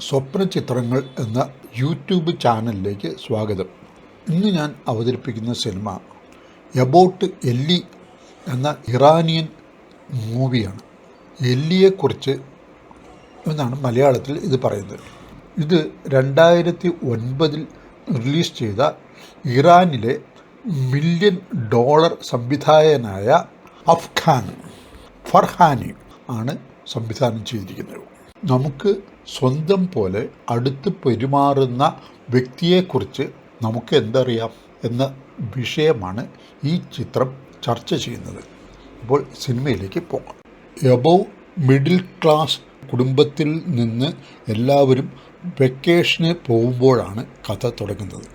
സ്വപ്ന ചിത്രങ്ങൾ എന്ന യൂട്യൂബ് ചാനലിലേക്ക് സ്വാഗതം. ഇന്ന് ഞാൻ അവതരിപ്പിക്കുന്ന സിനിമ എബോട്ട് എല്ലി എന്ന ഇറാനിയൻ മൂവിയാണ്. എല്ലിയെക്കുറിച്ച് എന്നാണ് മലയാളത്തിൽ ഇത് പറയുന്നത്. ഇത് രണ്ടായിരത്തി ഒൻപതിൽ റിലീസ് ചെയ്ത ഇറാനിലെ മില്യൺ ഡോളർ സംവിധായകനായ അഫ്ഖാൻ ഫർഹാനി ആണ് സംവിധാനം ചെയ്തിരിക്കുന്നത്. നമുക്ക് സ്വന്തം പോലെ അടുത്ത് പെരുമാറുന്ന വ്യക്തിയെക്കുറിച്ച് നമുക്ക് എന്തറിയാം എന്ന വിഷയമാണ് ഈ ചിത്രം ചർച്ച ചെയ്യുന്നത്. അപ്പോൾ സിനിമയിലേക്ക് പോകാം. എബവ് മിഡിൽ ക്ലാസ് കുടുംബത്തിൽ നിന്ന് എല്ലാവരും വെക്കേഷന് പോകുമ്പോഴാണ് കഥ തുടങ്ങുന്നത്.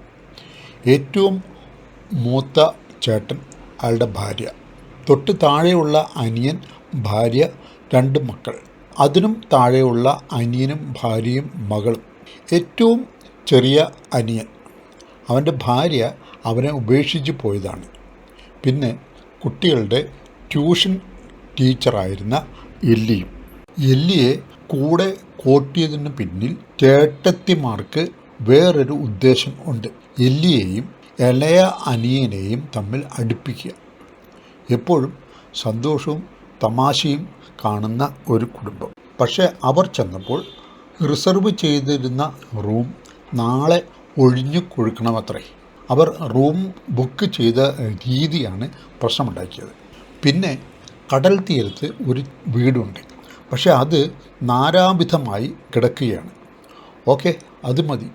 ഏറ്റവും മൂത്ത ചേട്ടൻ അയാളുടെ ഭാര്യ. തൊട്ട് താഴെയുള്ള അനിയൻ ഭാര്യ രണ്ട് മക്കൾ. അതിനും താഴെയുള്ള അനിയനും ഭാര്യയും മകളും. ഏറ്റവും ചെറിയ അനിയൻ. അവന്റെ ഭാര്യ അവനെ ഉപേക്ഷിച്ച് പോയതാണ്. പിന്നെ കുട്ടികളുടെ ട്യൂഷൻ ടീച്ചറായിരുന്ന എല്ലിയും. എല്ലിയെ കൂടെ കോട്ടിയതിന് പിന്നിൽ ചേട്ടത്തിമാർക്ക് വേറൊരു ഉദ്ദേശം ഉണ്ട്. എല്ലിയെയും ഇളയ അനിയനെയും തമ്മിൽ അടുപ്പിക്കുക. എപ്പോഴും സന്തോഷവും തമാശയും കാണുന്ന ഒരു കുടുംബം. പക്ഷേ അവർ ചെന്നപ്പോൾ റിസർവ് ചെയ്തിരുന്ന റൂം നാളെ ഒഴിഞ്ഞു കൊടുക്കണമത്രേ അവർ റൂം ബുക്ക് ചെയ്ത രീതിയാണ് പ്രശ്നമുണ്ടാക്കിയത്. പിന്നെ കടൽ തീരത്ത് ഒരു വീടുണ്ട്. പക്ഷേ അത് നാരാവിധമായി കിടക്കുകയാണ്. ഓക്കെ അത് മതി.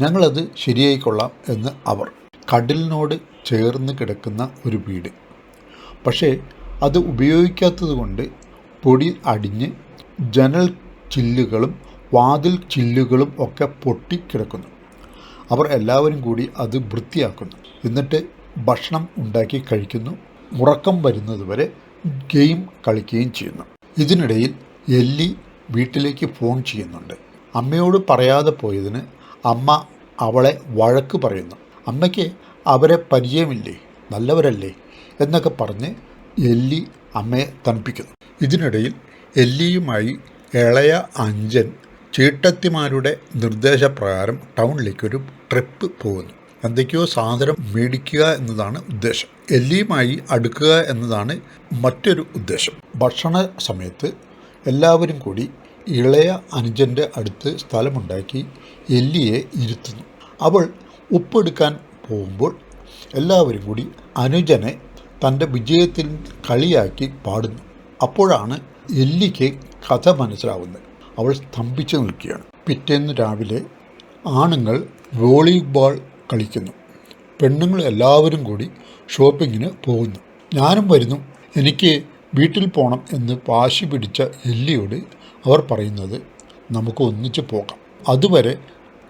ഞങ്ങളത് ശരിയായിക്കൊള്ളാം എന്ന് അവർ കടലിനോട് ചേർന്ന് കിടക്കുന്ന ഒരു വീട്. പക്ഷേ അത് ഉപയോഗിക്കാത്തത് കൊണ്ട് പൊടി അടിഞ്ഞ് ജനൽ ചില്ലുകളും വാതിൽ ചില്ലുകളും ഒക്കെ പൊട്ടിക്കിടക്കുന്നു അവർ എല്ലാവരും കൂടി അത് വൃത്തിയാക്കുന്നു. എന്നിട്ട് ഭക്ഷണം ഉണ്ടാക്കി കഴിക്കുന്നു. ഉറക്കം വരുന്നതുവരെ ഗെയിം കളിക്കുകയും ചെയ്യുന്നു. ഇതിനിടയിൽ എല്ലി വീട്ടിലേക്ക് ഫോൺ ചെയ്യുന്നുണ്ട്. അമ്മയോട് പറയാതെ പോയതിന് അമ്മ അവളെ വഴക്ക് പറയുന്നു. അമ്മയ്ക്ക് അവരെ പരിചയമില്ലേ? നല്ലവരല്ലേ? എന്നൊക്കെ പറഞ്ഞ് എല്ലി അമ്മയെ തണുപ്പിക്കുന്നു. ഇതിനിടയിൽ എല്ലിയുമായി ഇളയ അഞ്ചൻ ചീട്ടത്തിമാരുടെ നിർദ്ദേശപ്രകാരം ടൗണിലേക്കൊരു ട്രിപ്പ് പോകുന്നു. എന്തൊക്കെയോ സാധനം മേടിക്കുക എന്നതാണ് ഉദ്ദേശം. എല്ലിയുമായി അടുക്കുക എന്നതാണ് മറ്റൊരു ഉദ്ദേശം. ഭക്ഷണ സമയത്ത് എല്ലാവരും കൂടി ഇളയ അനുജന്റെ അടുത്ത് സ്ഥലമുണ്ടാക്കി എല്ലിയെ ഇരുത്തുന്നു. അവൾ ഉപ്പെടുക്കാൻ പോകുമ്പോൾ എല്ലാവരും കൂടി അനുജനെ തന്റെ വിജയത്തിൽ കളിയാക്കി പാടുന്നു. അപ്പോഴാണ് എല്ലിക്ക് കഥ മനസ്സിലാവുന്നത്. അവൾ സ്തംഭിച്ചു നിൽക്കുകയാണ്. പിറ്റേന്ന് രാവിലെ ആണുങ്ങൾ വോളിബോൾ കളിക്കുന്നു. പെണ്ണുങ്ങൾ എല്ലാവരും കൂടി ഷോപ്പിങ്ങിന് പോകുന്നു. ഞാനും വരുന്നു. എനിക്ക് വീട്ടിൽ പോകണം എന്ന് വാശി പിടിച്ച എല്ലിയോട് അവർ പറയുന്നത് നമുക്ക് ഒന്നിച്ച് പോകാം. അതുവരെ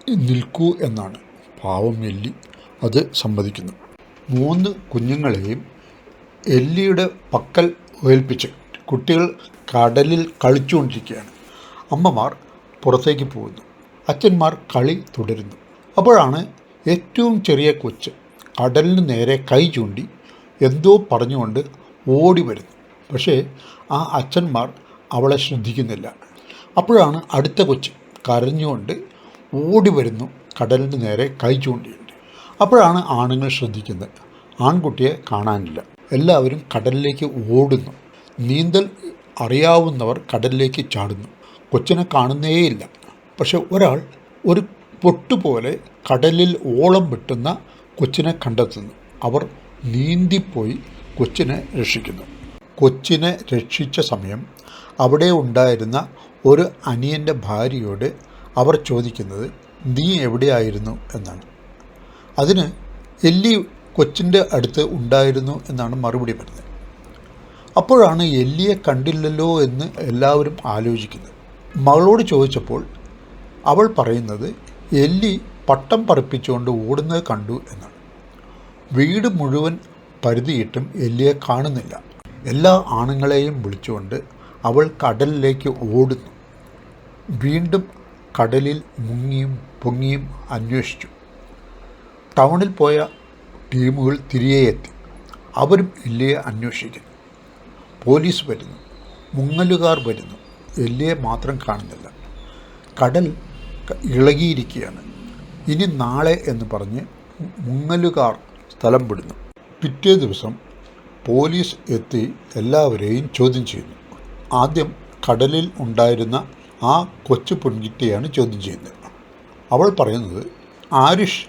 നിൽക്കൂ എന്നാണ്. പാവം എല്ലി അത് സമ്മതിക്കുന്നു. മൂന്ന് കുഞ്ഞുങ്ങളെയും എല്ലിയുടെ പക്കൽ ഏൽപ്പിച്ച് കുട്ടികൾ കടലിൽ കളിച്ചുകൊണ്ടിരിക്കുകയാണ്. അമ്മമാർ പുറത്തേക്ക് പോകുന്നു. അച്ഛന്മാർ കളി തുടരുന്നു. അപ്പോഴാണ് ഏറ്റവും ചെറിയ കൊച്ച് കടലിന് നേരെ കൈ ചൂണ്ടി എന്തോ പറഞ്ഞുകൊണ്ട് ഓടി വരുന്നു. പക്ഷേ ആ അച്ഛന്മാർ അവളെ ശ്രദ്ധിക്കുന്നില്ല. അപ്പോഴാണ് അടുത്ത കൊച്ച് കരഞ്ഞുകൊണ്ട് ഓടി വരുന്നു കടലിന് നേരെ കൈ ചൂണ്ടിയുണ്ട് അപ്പോഴാണ് ആണുങ്ങൾ ശ്രദ്ധിക്കുന്നത്. ആൺകുട്ടിയെ കാണാനില്ല. എല്ലാവരും കടലിലേക്ക് ഓടുന്നു. നീന്തൽ അറിയാവുന്നവർ കടലിലേക്ക് ചാടുന്നു. കൊച്ചിനെ കാണുന്നേയില്ല. പക്ഷെ ഒരാൾ ഒരു പൊട്ടുപോലെ കടലിൽ ഓളം വെട്ടുന്ന കൊച്ചിനെ കണ്ടെത്തുന്നു. അവർ നീന്തിപ്പോയി കൊച്ചിനെ രക്ഷിക്കുന്നു. കൊച്ചിനെ രക്ഷിച്ച സമയം അവിടെ ഉണ്ടായിരുന്ന ഒരു അനിയന്റെ ഭാര്യയോട് അവർ ചോദിക്കുന്നത് നീ എവിടെയായിരുന്നു? എന്നാണ്. അതിന് എല്ലി കൊച്ചിന്റെ അടുത്ത് ഉണ്ടായിരുന്നു എന്നാണ് മറുപടി പറഞ്ഞത് അപ്പോഴാണ് എല്ലിയെ കണ്ടില്ലല്ലോ എന്ന് എല്ലാവരും ആലോചിക്കുന്നത്. മകളോട് ചോദിച്ചപ്പോൾ അവൾ പറയുന്നത് എല്ലി പട്ടം പറപ്പിച്ചുകൊണ്ട് ഓടുന്നത് കണ്ടു എന്നാണ്. വീട് മുഴുവൻ പരിധിയിട്ടും എല്ലിയെ കാണുന്നില്ല. എല്ലാ ആണുങ്ങളെയും വിളിച്ചുകൊണ്ട് അവൾ കടലിലേക്ക് ഓടുന്നു. വീണ്ടും കടലിൽ മുങ്ങിയും പൊങ്ങിയും അന്വേഷിച്ചു. ടൗണിൽ പോയ ടീമുകൾ തിരികെ എത്തി. അവരും എല്ലിയെ അന്വേഷിക്കുന്നു പോലീസ് വരുന്നു. മുങ്ങലുകാർ വരുന്നു. എല്ലിയെ മാത്രം കാണുന്നില്ല. കടൽ ഇളകിയിരിക്കുകയാണ്. ഇനി നാളെ എന്ന് പറഞ്ഞ് മുങ്ങലുകാർ സ്ഥലം വിടുന്നു. പിറ്റേ ദിവസം പോലീസ് എത്തി എല്ലാവരെയും ചോദ്യം ചെയ്യുന്നു. ആദ്യം കടലിൽ ഉണ്ടായിരുന്ന ആ കൊച്ചു പെൺകുട്ടിയാണ് ചോദ്യം ചെയ്യുന്നത്. അവൾ പറയുന്നത് ആരിഷ്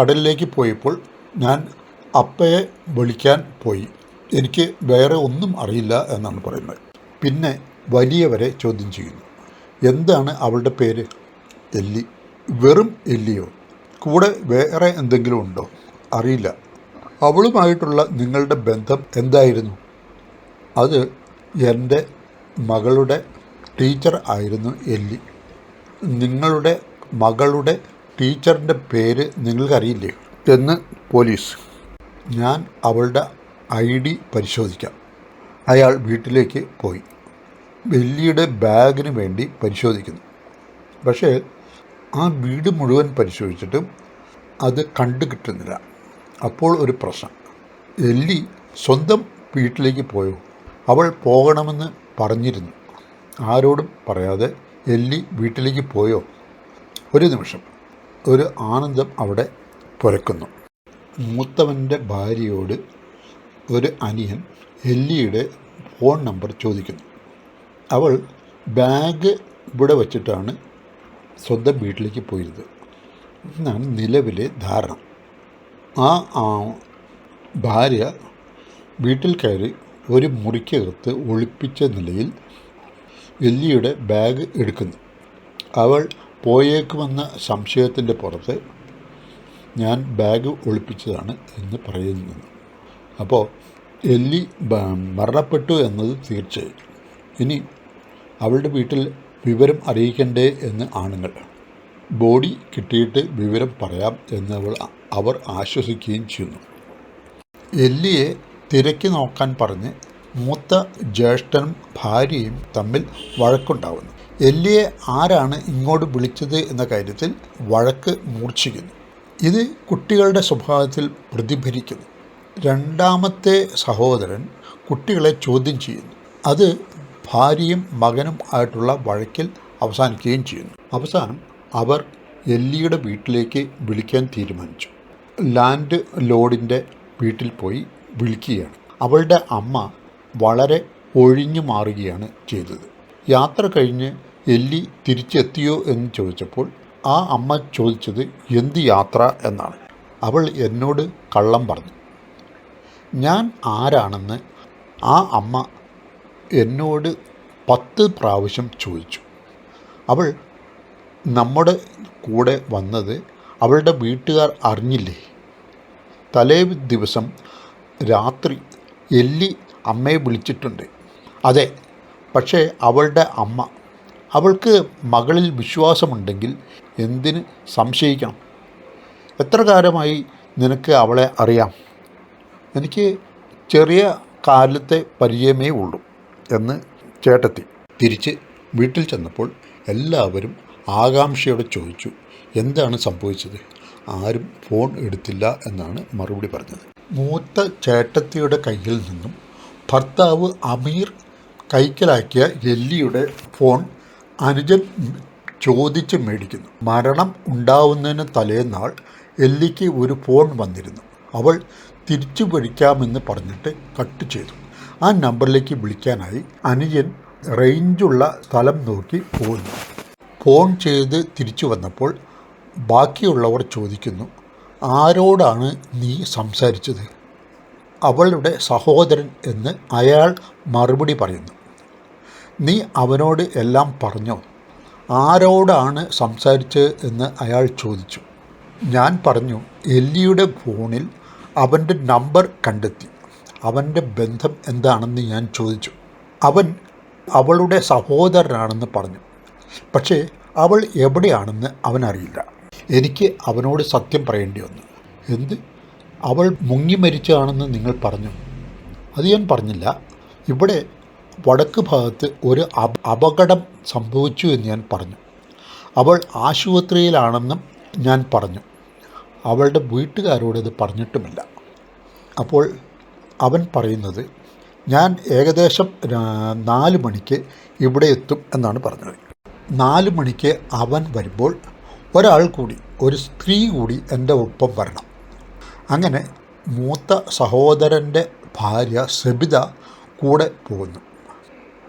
കടലിലേക്ക് പോയപ്പോൾ ഞാൻ അപ്പയെ വിളിക്കാൻ പോയി. എനിക്ക് വേറെ ഒന്നും അറിയില്ല എന്നാണ് പറയുന്നത്. പിന്നെ വലിയവരെ ചോദ്യം ചെയ്യുന്നു. എന്താണ് അവളുടെ പേര്? എല്ലി. വെറും എല്ലിയോ? കൂടെ വേറെ എന്തെങ്കിലും ഉണ്ടോ? അറിയില്ല. അവളുമായിട്ടുള്ള നിങ്ങളുടെ ബന്ധം എന്തായിരുന്നു? അത് എന്റെ മകളുടെ ടീച്ചർ ആയിരുന്നു എല്ലി. നിങ്ങളുടെ മകളുടെ ടീച്ചറിന്റെ പേര് നിങ്ങൾക്കറിയില്ലേ? എന്ന് പോലീസ്. ഞാൻ അവളുടെ ഐ ഡി പരിശോധിക്കാം. അയാൾ വീട്ടിലേക്ക് പോയി. വെല്ലിയുടെ ബാഗിന് വേണ്ടി പരിശോധിക്കുന്നു. പക്ഷേ ആ വീട് മുഴുവൻ പരിശോധിച്ചിട്ടും അത് കണ്ടു കിട്ടുന്നില്ല അപ്പോൾ ഒരു പ്രശ്നം. എല്ലി സ്വന്തം വീട്ടിലേക്ക് പോയോ? അവൾ പോകണമെന്ന് പറഞ്ഞിരുന്നു. ആരോടും പറയാതെ എല്ലി വീട്ടിലേക്ക് പോയോ? ഒരു നിമിഷം. ഒരു ആനന്ദം അവിടെ പുരക്കുന്നു. മൂത്തവന്റെ ഭാര്യയോട് ഒരു അനിയൻ എല്ലിയുടെ ഫോൺ നമ്പർ ചോദിക്കുന്നു. അവൾ ബാഗ് ഇവിടെ വച്ചിട്ടാണ് സ്വന്തം വീട്ടിലേക്ക് പോയിരുന്നത്. എന്നാണ് നിലവിലെ ധാരണ. ആ ആ ഭാര്യ വീട്ടിൽ കയറി ഒരു മുറിക്കകത്ത് ഒളിപ്പിച്ച നിലയിൽ എല്ലിയുടെ ബാഗ് എടുക്കുന്നു. അവൾ പോയേക്കുമെന്ന സംശയത്തിന്റെ പുറത്ത് ഞാൻ ബാഗ് ഒളിപ്പിച്ചതാണ് എന്ന് പറയുന്നു. അപ്പോൾ എല്ലി മരണപ്പെട്ടു എന്നത് തീർച്ചയായും. ഇനി അവളുടെ വീട്ടിൽ വിവരം അറിയിക്കണ്ടേ എന്ന് ആണുങ്ങൾ. ബോഡി കിട്ടിയിട്ട് വിവരം പറയാം എന്ന് അവൾ അവർ ആശ്വസിക്കുകയും ചെയ്യുന്നു. എല്ലിയെ തിരക്കി നോക്കാൻ പറഞ്ഞ് മൂത്ത ജ്യേഷ്ഠനും ഭാര്യയും തമ്മിൽ വഴക്കുണ്ടാവുന്നു. എല്ലിയെ ആരാണ് ഇങ്ങോട്ട് വിളിച്ചത് എന്ന കാര്യത്തിൽ വഴക്ക് മൂർച്ഛിക്കുന്നു. ഇത് കുട്ടികളുടെ സ്വഭാവത്തിൽ പ്രതിഫലിക്കുന്നു. രണ്ടാമത്തെ സഹോദരൻ കുട്ടികളെ ചോദ്യം ചെയ്യുന്നു. അത് ഭാര്യയും മകനും ആയിട്ടുള്ള വഴക്കിൽ അവസാനിക്കുകയും ചെയ്യുന്നു. അവസാനം അവർ എല്ലിയുടെ വീട്ടിലേക്ക് വിളിക്കാൻ തീരുമാനിച്ചു. ലാൻഡ് ലോഡിന്റെ വീട്ടിൽ പോയി വിളിക്കുകയാണ്. അവളുടെ അമ്മ വളരെ ഒഴിഞ്ഞു മാറുകയാണ് ചെയ്തത്. യാത്ര കഴിഞ്ഞ് എല്ലി തിരിച്ചെത്തിയോ എന്ന് ചോദിച്ചപ്പോൾ ആ അമ്മ ചോദിച്ചത് എന്ത് യാത്ര എന്നാണ്. അവൾ എന്നോട് കള്ളം പറഞ്ഞു. ഞാൻ ആരാണെന്ന് ആ അമ്മ എന്നോട് പത്ത് പ്രാവശ്യം ചോദിച്ചു. അവൾ നമ്മുടെ കൂടെ വന്നത് അവളുടെ വീട്ടുകാർ അറിഞ്ഞില്ലേ? തലേ ദിവസം രാത്രി എല്ലി അമ്മയെ വിളിച്ചിട്ടുണ്ട്. അതെ പക്ഷേ അവളുടെ അമ്മ അവൾക്ക് മകളിൽ വിശ്വാസമുണ്ടെങ്കിൽ എന്തിന് സംശയിക്കണം? എത്ര കാലമായി നിനക്ക് അവളെ അറിയാം? എനിക്ക് ചെറിയ കാലത്തെ പരിചയമേ ഉള്ളൂ എന്ന് ചേട്ടത്തി തിരിച്ച് വീട്ടിൽ ചെന്നപ്പോൾ എല്ലാവരും ആകാംക്ഷയോടെ ചോദിച്ചു എന്താണ് സംഭവിച്ചത്? ആരും ഫോൺ എടുത്തില്ല എന്നാണ് മറുപടി പറഞ്ഞത്. മൂത്ത ചേട്ടത്തിയുടെ കയ്യിൽ നിന്നും ഭർത്താവ് അമീർ കൈക്കലാക്കിയ എല്ലിയുടെ ഫോൺ അനുജൻ ചോദിച്ച് മേടിക്കുന്നു. മരണം ഉണ്ടാവുന്നതിന് തലേന്നാൾ എല്ലിക്ക് ഒരു ഫോൺ വന്നിരുന്നു. അവൾ തിരിച്ചു വിളിക്കാമെന്ന് പറഞ്ഞിട്ട് കട്ട് ചെയ്തു. ആ നമ്പറിലേക്ക് വിളിക്കാനായി അനുജൻ റേഞ്ചുള്ള സ്ഥലം നോക്കി പോകുന്നു. ഫോൺ ചെയ്ത് തിരിച്ചു വന്നപ്പോൾ ബാക്കിയുള്ളവർ ചോദിക്കുന്നു ആരോടാണ് നീ സംസാരിച്ചത്? അവളുടെ സഹോദരൻ എന്ന് അയാൾ മറുപടി പറയുന്നു. നീ അവനോട് എല്ലാം പറഞ്ഞോ? ആരോടാണ് സംസാരിച്ച് എന്ന് അയാൾ ചോദിച്ചു. ഞാൻ പറഞ്ഞു എല്ലിയുടെ ഫോണിൽ അവന്റെ നമ്പർ കണ്ടെത്തി. അവന്റെ ബന്ധം എന്താണെന്ന് ഞാൻ ചോദിച്ചു. അവൻ അവളുടെ സഹോദരനാണെന്ന് പറഞ്ഞു. പക്ഷേ അവൾ എവിടെയാണെന്ന് അവനറിയില്ല. എനിക്ക് അവനോട് സത്യം പറയേണ്ടി വന്നു. എന്ത്? അവൾ മുങ്ങി മരിച്ചതാണെന്ന് നിങ്ങൾ പറഞ്ഞു. അത് ഞാൻ പറഞ്ഞില്ല. ഇവിടെ വടക്ക് ഭാഗത്ത് ഒരു അപ- അപകടം സംഭവിച്ചു എന്ന് ഞാൻ പറഞ്ഞു. അവൾ ആശുപത്രിയിലാണെന്നും ഞാൻ പറഞ്ഞു. അവളുടെ വീട്ടുകാരോട് ഇത് പറഞ്ഞിട്ടുമില്ല. അപ്പോൾ അവൻ പറയുന്നത് ഞാൻ ഏകദേശം നാല് മണിക്ക് ഇവിടെ എത്തും എന്നാണ് പറഞ്ഞത്. നാല് മണിക്ക് അവൻ വരുമ്പോൾ ഒരാൾ കൂടി ഒരു സ്ത്രീ കൂടി എന്റെ ഒപ്പം വരണം. അങ്ങനെ മൂത്ത സഹോദരന്റെ ഭാര്യ സബിത കൂടെ പോകുന്നു.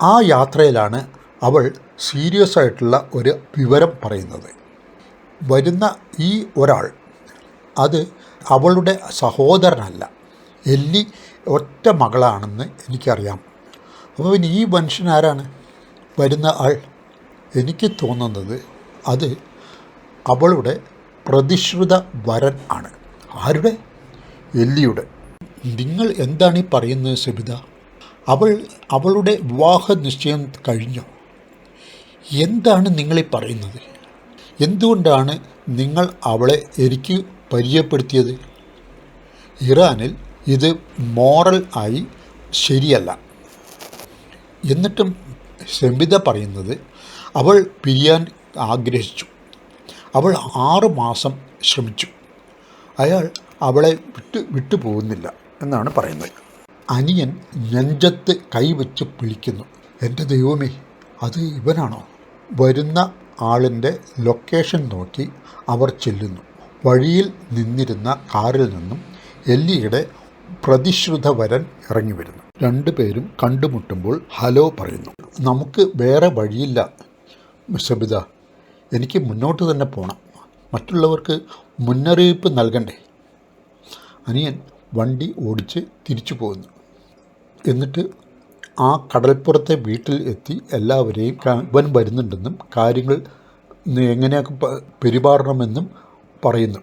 ആ യാത്രയിലാണ് അവൾ സീരിയസ് ആയിട്ടുള്ള ഒരു വിവരം പറയുന്നത്. വരുന്ന ഈ ഒരാൾ അത് അവളുടെ സഹോദരനല്ല. എല്ലി ഒറ്റ മകളാണെന്ന് എനിക്കറിയാം. അപ്പോൾ പിന്നെ ഈ മനുഷ്യൻ ആരാണ്? വരുന്ന ആൾ. എനിക്ക് തോന്നുന്നത് അത് അവളുടെ പ്രതിശ്രുത വരൻ ആണ്. ആരുടെ? എല്ലിയുടെ. നിങ്ങൾ എന്താണ് ഈ പറയുന്നത് സബിത? അവൾ അവളുടെ വിവാഹ നിശ്ചയം കഴിഞ്ഞു. എന്താണ് നിങ്ങളെ പറയുന്നത്? എന്തുകൊണ്ടാണ് നിങ്ങൾ അവളെ എനിക്ക് പരിചയപ്പെടുത്തിയത്? ഇറാനിൽ ഇത് മോറൽ ആയി ശരിയല്ല. എന്നിട്ടും സെബിത പറയുന്നത് അവൾ പിരിയാൻ ആഗ്രഹിച്ചു. അവൾ ആറു മാസം ശ്രമിച്ചു. അയാൾ അവളെ വിട്ടു വിട്ടുപോകുന്നില്ല എന്നാണ് പറയുന്നത്. അനിയൻ നെഞ്ചത്ത് കൈവച്ച് പിളിക്കുന്നു. എന്റെ ദൈവമേ അത് ഇവനാണോ? വരുന്ന ആളിന്റെ ലൊക്കേഷൻ നോക്കി അവർ ചെല്ലുന്നു. വഴിയിൽ നിന്നിരുന്ന കാറിൽ നിന്നും എല്ലിയുടെ പ്രതിശ്രുത വരൻ ഇറങ്ങി വരുന്നു. രണ്ടുപേരും കണ്ടുമുട്ടുമ്പോൾ ഹലോ പറയുന്നു. നമുക്ക് വേറെ വഴിയില്ല സബിത എനിക്ക് മുന്നോട്ട് തന്നെ പോകണം മറ്റുള്ളവർക്ക് മുന്നറിയിപ്പ് നൽകണ്ടേ? അനിയൻ വണ്ടി ഓടിച്ച് തിരിച്ചു പോകുന്നു എന്നിട്ട് ആ കടൽപ്പുറത്തെ വീട്ടിൽ എത്തി എല്ലാവരെയും ഇവൻ വരുന്നുണ്ടെന്നും കാര്യങ്ങൾ എങ്ങനെയൊക്കെ പെരുമാറണമെന്നും പറയുന്നു.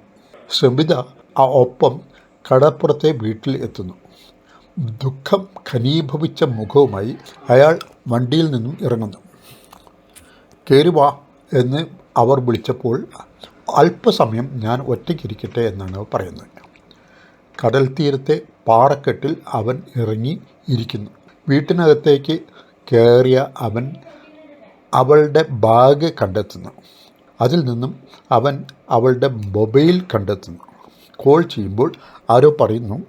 സബിത ആ ഒപ്പം കടപ്പുറത്തെ വീട്ടിൽ എത്തുന്നു. ദുഃഖം ഖനീഭവിച്ച മുഖവുമായി അയാൾ വണ്ടിയിൽ നിന്നും ഇറങ്ങുന്നു. കയറി വാ എന്ന് അവർ വിളിച്ചപ്പോൾ അല്പസമയം ഞാൻ ഒറ്റയ്ക്കിരിക്കട്ടെ എന്നാണ് പറയുന്നത്. കടൽ തീരത്തെ പാറക്കെട്ടിൽ അവൻ ഇറങ്ങി ഇരിക്കുന്നു. വീട്ടിനകത്തേക്ക് കയറിയ അവൻ അവളുടെ ബാഗ് കണ്ടെത്തുന്നു. അതിൽ നിന്നും അവൻ അവളുടെ മൊബൈൽ കണ്ടെത്തുന്നു. കോൾ ചെയ്യുമ്പോൾ ആരോ പറയുന്നു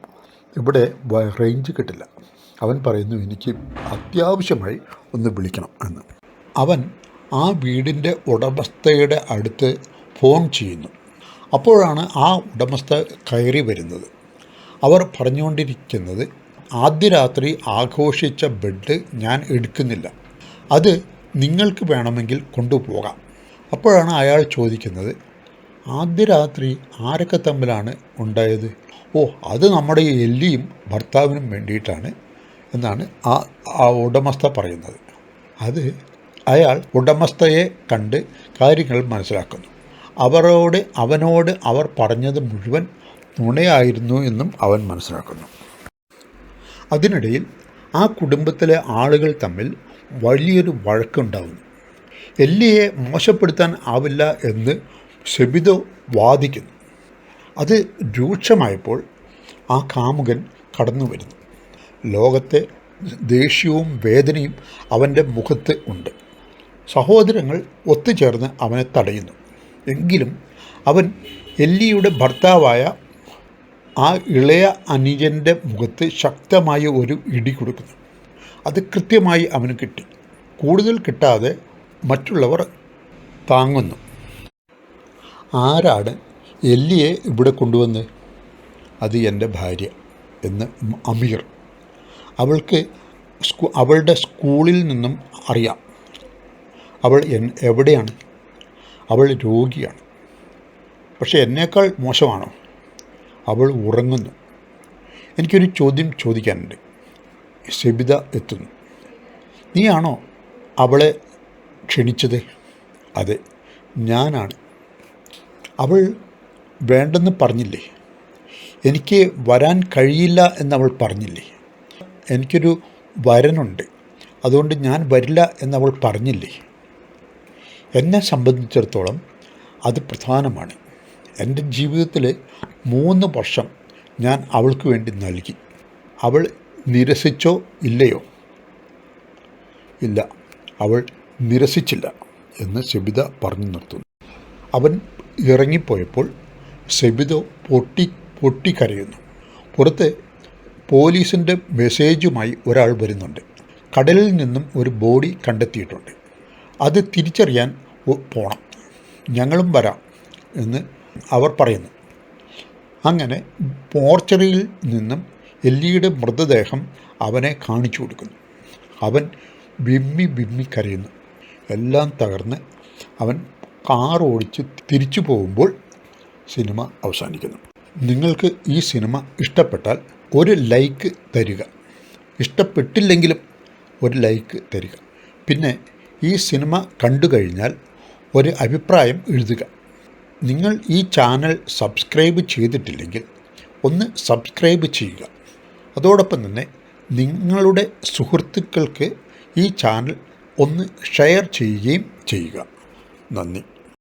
ഇവിടെ റേഞ്ച് കിട്ടില്ല. അവൻ പറയുന്നു എനിക്ക് അത്യാവശ്യമായി ഒന്ന് വിളിക്കണം എന്ന്. അവൻ ആ വീടിന്റെ ഉടമസ്ഥയുടെ അടുത്ത് ഫോൺ ചെയ്യുന്നു. അപ്പോഴാണ് ആ ഉടമസ്ഥ കയറി വരുന്നത്. അവർ പറഞ്ഞുകൊണ്ടിരിക്കുന്നത് ആദ്യ രാത്രി ആഘോഷിച്ച ബെഡ് ഞാൻ എടുക്കുന്നില്ല. അത് നിങ്ങൾക്ക് വേണമെങ്കിൽ കൊണ്ടുപോകാം. അപ്പോഴാണ് അയാൾ ചോദിക്കുന്നത് ആദ്യ രാത്രി ആരൊക്കെ തമ്മിലാണ് ഉണ്ടായത്? ഓ അത് നമ്മുടെ എല്ലിയും ഭർത്താവിനും വേണ്ടിയിട്ടാണ് എന്നാണ് ആ ആ ഉടമസ്ഥ പറയുന്നത്. അത് അയാൾ ഉടമസ്ഥയെ കണ്ട് കാര്യങ്ങൾ മനസ്സിലാക്കുന്നു. അവരോട് അവനോട് അവർ പറഞ്ഞത് മുഴുവൻ നുണയായിരുന്നു എന്നും അവൻ മനസ്സിലാക്കുന്നു. അതിനിടയിൽ ആ കുടുംബത്തിലെ ആളുകൾ തമ്മിൽ വലിയൊരു വഴക്കുണ്ടാകുന്നു എല്ലിയെ മോശപ്പെടുത്താൻ ആവില്ല എന്ന് ഷെബിദോ വാദിക്കുന്നു. അത് രൂക്ഷമായപ്പോൾ ആ കാമുകൻ കടന്നു വരുന്നു. ലോകത്തെ ദേഷ്യവും വേദനയും അവന്റെ മുഖത്ത് ഉണ്ട്. സഹോദരങ്ങൾ ഒത്തുചേർന്ന് അവനെ തടയുന്നു. എങ്കിലും അവൻ എല്ലിയുടെ ഭർത്താവായ ആ ഇളയ അനുജന്റെ മുഖത്ത് ശക്തമായ ഒരു ഇടി കൊടുക്കുന്നു. അത് കൃത്യമായി അവന് കിട്ടി. കൂടുതൽ കിട്ടാതെ മറ്റുള്ളവർ താങ്ങുന്നു. ആരാണ് എല്ലിയെ ഇവിടെ കൊണ്ടുവന്ന്? അത് എന്റെ ഭാര്യ എന്ന് അമീർ. അവൾക്ക് സ്കൂ അവളുടെ സ്കൂളിൽ നിന്നും അറിയാം. അവൾ എൻ എവിടെയാണ്? അവൾ രോഗിയാണ്. പക്ഷേ എന്നേക്കാൾ മോശമാണോ? അവൾ ഉറങ്ങുന്നു. എനിക്കൊരു ചോദ്യം ചോദിക്കാനുണ്ട്. സെബിത എത്തുന്നു. നീയാണോ അവളെ ക്ഷണിച്ചത്? അതെ ഞാനാണ്. അവൾ വേണ്ടെന്ന് പറഞ്ഞില്ലേ? എനിക്ക് വരാൻ കഴിയില്ല എന്നവൾ പറഞ്ഞില്ലേ? എനിക്കൊരു വരനുണ്ട്. അതുകൊണ്ട് ഞാൻ വരില്ല എന്നവൾ പറഞ്ഞില്ലേ? എന്നെ സംബന്ധിച്ചിടത്തോളം അത് പ്രധാനമാണ്. എന്റെ ജീവിതത്തിൽ മൂന്ന് വർഷം ഞാൻ അവൾക്ക് വേണ്ടി നൽകി. അവൾ നിരസിച്ചോ ഇല്ലയോ? ഇല്ല അവൾ നിരസിച്ചില്ല എന്ന് സെബിത പറഞ്ഞു നിർത്തുന്നു. അവൻ ഇറങ്ങിപ്പോയപ്പോൾ സെബിതോ പൊട്ടി പൊട്ടിക്കരയുന്നു. പുറത്ത് പോലീസിന്റെ മെസ്സേജുമായി ഒരാൾ വരുന്നുണ്ട്. കടലിൽ നിന്നും ഒരു ബോഡി കണ്ടെത്തിയിട്ടുണ്ട്. അത് തിരിച്ചറിയാൻ പോണം. ഞങ്ങളും വരാം എന്ന് അവർ പറയുന്നു. അങ്ങനെ മോർച്ചറിയിൽ നിന്നും എല്ലിയുടെ മൃതദേഹം അവനെ കാണിച്ചു കൊടുക്കുന്നു. അവൻ വിമ്മി വിമ്മി കരയുന്നു. എല്ലാം തകർന്ന് അവൻ കാർ ഓടിച്ച് തിരിച്ചു പോകുമ്പോൾ സിനിമ അവസാനിക്കുന്നു. നിങ്ങൾക്ക് ഈ സിനിമ ഇഷ്ടപ്പെട്ടാൽ ഒരു ലൈക്ക് തരിക. ഇഷ്ടപ്പെട്ടില്ലെങ്കിലും ഒരു ലൈക്ക് തരിക. പിന്നെ ഈ സിനിമ കണ്ടു കഴിഞ്ഞാൽ ഒരു അഭിപ്രായം എഴുതുക. നിങ്ങൾ ഈ ചാനൽ സബ്സ്ക്രൈബ് ചെയ്തിട്ടില്ലെങ്കിൽ ഒന്ന് സബ്സ്ക്രൈബ് ചെയ്യുക. അതോടൊപ്പം തന്നെ നിങ്ങളുടെ സുഹൃത്തുക്കൾക്ക് ഈ ചാനൽ ഒന്ന് ഷെയർ ചെയ്യുകയും ചെയ്യുക. നന്ദി.